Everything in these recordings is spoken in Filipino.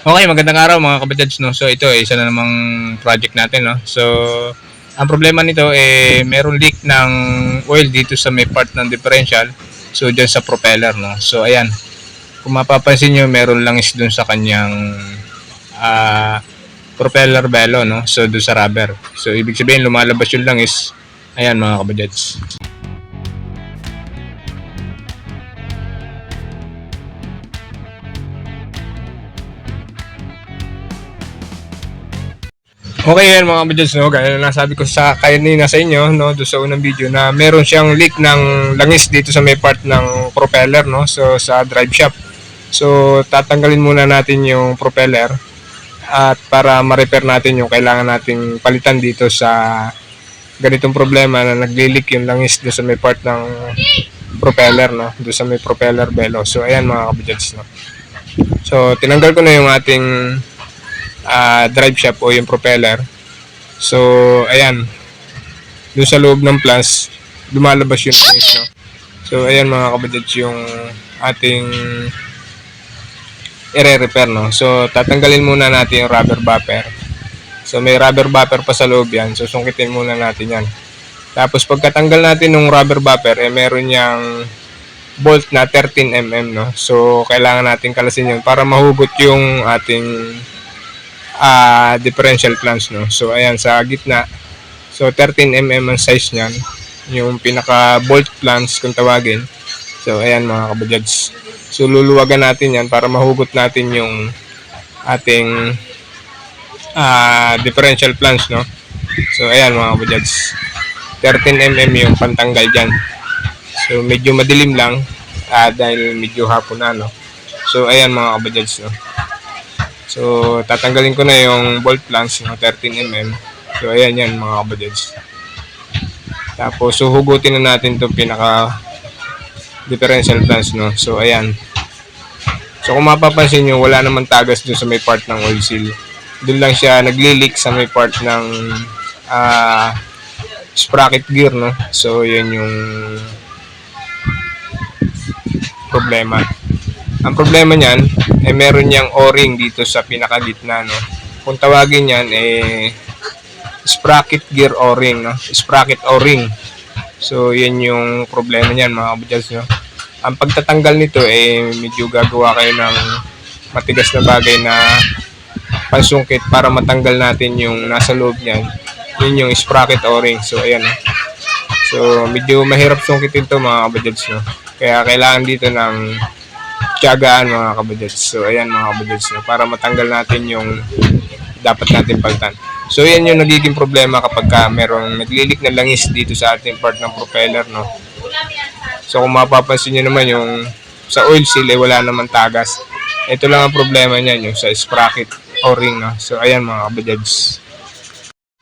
Okay, magandang araw mga kabatads, no. So ito isa na namang project natin, no. So ang problema nito eh merong leak ng oil dito sa may part ng differential. So diyan sa propeller, no. So ayan. Kung mapapansin niyo, meron langis doon sa kanyang ah, propeller bellow, no. So doon sa rubber. So ibig sabihin lumalabas yung langis. Ayan mga kabatads. Okay yan mga kabadyans, no? Gaya na nasabi ko sa kanina sa inyo, no? Doon sa unang video na meron siyang leak ng langis dito sa may part ng propeller, no? So sa drive shaft. So tatanggalin muna natin yung propeller at para ma-repair natin yung kailangan nating palitan dito sa ganitong problema na nagli-leak yung langis doon sa may part ng propeller, no? Doon sa may propeller bellow. So ayan mga kabadyans, no? So tinanggal ko na yung ating ah, drive shaft o yung propeller. So, ayan. Doon sa loob ng plants, lumalabas yung langis, no? So, ayan mga kabadyads yung ating ire-repair, no? So, tatanggalin muna natin yung rubber bumper. So, may rubber bumper pa sa loob yan. So, sungkitin muna natin yan. Tapos, pagkatanggal natin ng rubber bumper, eh, meron niyang bolt na 13mm, no? So, kailangan natin kalasin yun para mahugot yung ating ah differential plans no. So ayan sa gitna. So 13 mm ang size niyan. Yung pinaka bolt plans kung tawagin. So ayan mga kabadyads. So luluwagan natin yan para mahugot natin yung ating ah differential plans no. So ayan mga kabadyads. 13 mm yung pantanggal dyan. So medyo madilim lang ah, dahil medyo hapon na no. So ayan mga kabadyads no. So, tatanggalin ko na yung bolt plants ng 13mm. So, ayan yan mga kabadyads. Tapos, suhugutin na natin itong pinaka differential plants, no? So, ayan. So, kung mapapansin nyo, wala naman tagas dun sa may part ng oil seal. Doon lang siya nagli-leak sa may part ng ah sprocket gear, no? So, yun yung problema. Ang problema niyan, eh meron niyang o-ring dito sa pinakagitna, no? Kung tawagin niyan, eh, sprocket gear o-ring, no? Sprocket o-ring. So, yan yung problema niyan, mga kabadyals, no? Ang pagtatanggal nito, eh, medyo gagawa kayo ng matigas na bagay na pansungkit para matanggal natin yung nasa loob niyan. Yun yung sprocket o-ring. So, ayan, no? So, medyo mahirap sungkitin to mga kabadyals, no? Kaya kailangan dito ng tiyagaan mga kabadyats. So, ayan mga kabadyats, no? para matanggal natin yung dapat natin palitan. So, yan yung nagiging problema kapag ka merong naglilik na langis dito sa ating part ng propeller, no? So, kung mapapansin nyo naman yung sa oil seal, eh, wala naman tagas. Ito lang ang problema niyan, yung sa sprocket o-ring, no? So, ayan mga kabadyats.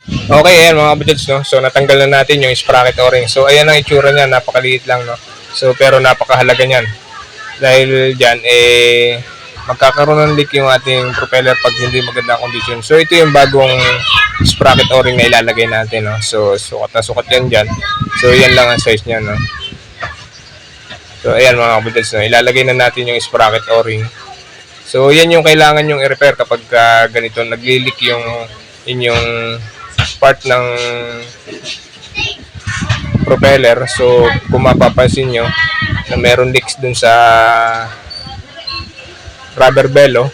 Okay, ayan mga kabadyats, no? So, natanggal na natin yung sprocket o-ring. So, ayan ang itsura niya, napakaliit lang, no? So, pero napakahalaga niyan dahil dyan eh magkakaroon ng leak yung ating propeller pag hindi maganda condition. So ito yung bagong sprocket o-ring na ilalagay natin. No? So sukat na sukat yan dyan. So yan lang ang size niya. No? So ayan mga kabudads. No? Ilalagay na natin yung sprocket o-ring. So yan yung kailangan yung i-repair kapag ah, ganito nagli-leak yung inyong part ng propeller. So kung mapapansin nyo, na meron leaks dun sa rubber bellow,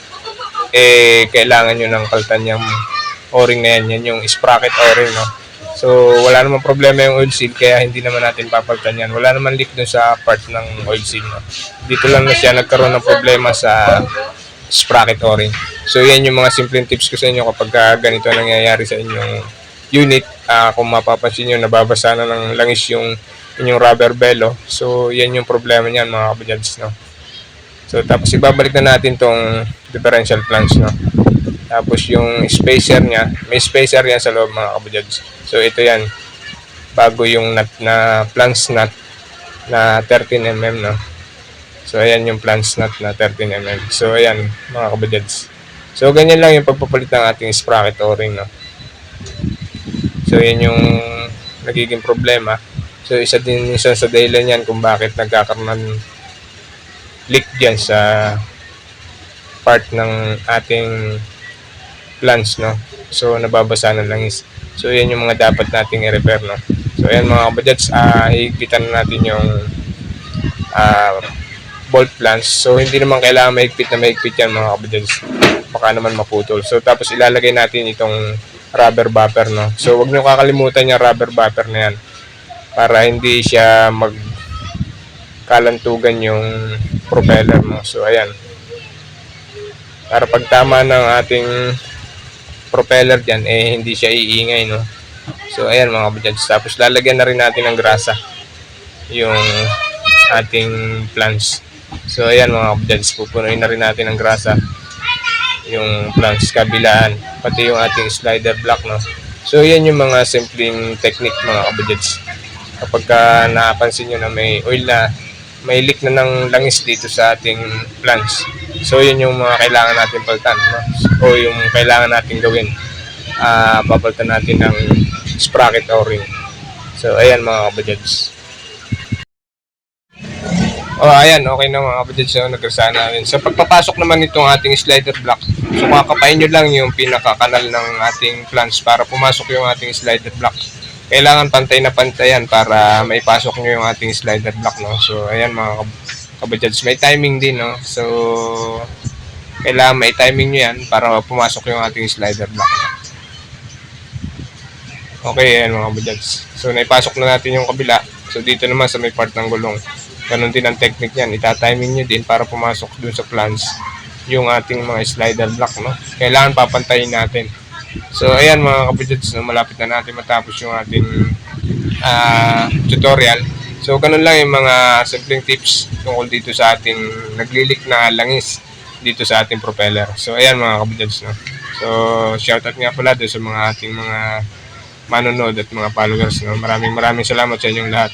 eh, kailangan nyo ng kaltan yung o-ring na yan. Yan yung sprocket o-ring, no? So, wala namang problema yung oil seal, kaya hindi naman natin papalitan yan. Wala naman leak dun sa part ng oil seal, no? Dito lang na siya nagkaroon ng problema sa sprocket o-ring. So, yan yung mga simpleng tips ko sa inyo kapag ah, ganito nangyayari sa inyong unit. Ah, kung mapapansin nyo, nababasa na ng langis yung inyong rubber bellow. So, yan yung problema niyan mga kabadyads, no? So, tapos ibabalik na natin tong differential flange, no? Tapos yung spacer niya, may spacer yan sa loob mga kabadyads. So, ito yan. Bago yung nut na flange nut na 13mm, no? So, ayan yung flange nut na 13mm. So, ayan mga kabadyads. So, ganyan lang yung pagpapalit ng ating sprocket o-ring, no? So, yan yung nagiging problema. So, isa din isa sa dahilan yan kung bakit nagkakaroon ng leak dyan sa part ng ating plants, no? So, nababasa ng langis. So, yan yung mga dapat nating i-repair, no? So, ayan mga kabadyads, ah higpitan na natin yung ah bolt plants. So, hindi naman kailangan mahigpit na mahigpit yan mga kabadyads. Baka naman maputol. So, tapos ilalagay natin itong rubber buffer, no? So, wag nyo kakalimutan yung rubber buffer na yan para hindi siya mag kalantugan yung propeller mo. So, ayan. Para pag tama ng ating propeller dyan, eh, hindi siya iingay, no? So, ayan mga kabadyans. Tapos, lalagyan na rin natin ng grasa yung ating plants. So, ayan mga kabadyans. Pupunuin na rin natin ng grasa yung plants kabilaan. Pati yung ating slider block, no? So, yan yung mga simpleng technique mga kabadyans. Kapag ka napansin nyo na may oil na may leak na ng langis dito sa ating plants. So, yun yung mga kailangan natin palitan. No? O yung kailangan natin gawin. Ah, papalitan natin ng sprocket o-ring. So, ayan mga kabadyans. Oh, ayan, okay na mga kabadyans. So, nagkasana namin. So, pagpapasok naman itong ating slider block, so kakapain nyo lang yung pinakakanal ng ating plants para pumasok yung ating slider block. Kailangan pantay na pantayan para maipasok nyo yung ating slider block, no? So, ayan mga kab- kabadyans. May timing din, no? So, kailangan may timing nyo yan para pumasok yung ating slider block. Okay, ayan mga kabadyans. So, naipasok na natin yung kabila. So, dito naman sa may part ng gulong. Ganon din ang technique niyan. Ita-timing nyo din para pumasok dun sa plants yung ating mga slider block, no? Kailangan papantayin natin. So, ayan mga kabadyans, no? malapit na natin matapos yung ating ah, tutorial. So, ganun lang yung mga simpleng tips tungkol dito sa ating naglilik na langis dito sa ating propeller. So, ayan mga kabadyans, no? So, shoutout nga pala doon sa mga ating mga manonood at mga followers. No? Maraming maraming salamat sa inyong lahat.